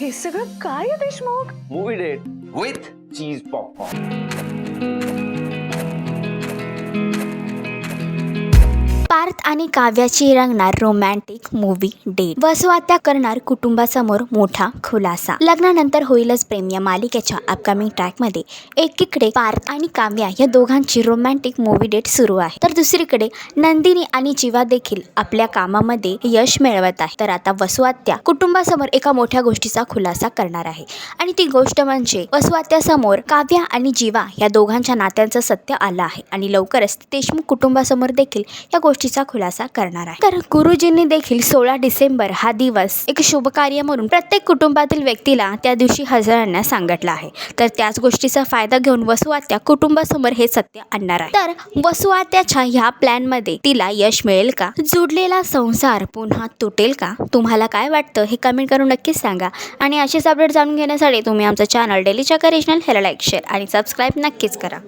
हे सगळं काय आहे Deshmukh? Movie date with cheese popcorn Parth आणि काव्याची रंगणार रोमॅन्टिक मूवी डेट वसवात्या करणार कुटुंबासमोर मोठा खुलासा. लग्नानंतर होईलच प्रेम या मालिकेच्या अपकमिंग ट्रॅकमध्ये एकीकडे पार्थ आणि काव्या या दोघांची रोमॅन्टिक मूवी डेट सुरू आहे. तर दुसरीकडे नंदिनी आणि जीवा देखील आपल्या कामामध्ये यश मिळवत आहे. तर आता वसुआत्या कुटुंबासमोर एका मोठ्या गोष्टीचा खुलासा करणार आहे. आणि ती गोष्ट म्हणजे वसुआत्यासमोर काव्या आणि जीवा या दोघांच्या नात्यांचं सत्य आलं आहे. आणि लवकरच देशमुख कुटुंबासमोर देखील या गोष्टी गोष्टीचा खुलासा करणार आहे. तर गुरुजींनी देखील सोळा डिसेंबर हा दिवस एक शुभ कार्य म्हणून प्रत्येक कुटुंबातील व्यक्तीला त्या दिवशी हजर राहण्यास सांगितलं आहे. तर त्याच गोष्टीचा फायदा घेऊन वसुआत्या कुटुंबासमोर हे सत्य आणणार आहे. तर वसुआत्याच्या ह्या प्लॅनमध्ये तिला यश मिळेल का? जुडलेला संसार पुन्हा तुटेल का? तुम्हाला काय वाटतं हे कमेंट करून नक्कीच सांगा. आणि असेच अपडेट जाणून घेण्यासाठी तुम्ही आमचं चॅनल डेली करिजनल रिजनल हेला लाईक शेअर आणि सबस्क्राईब नक्कीच करा.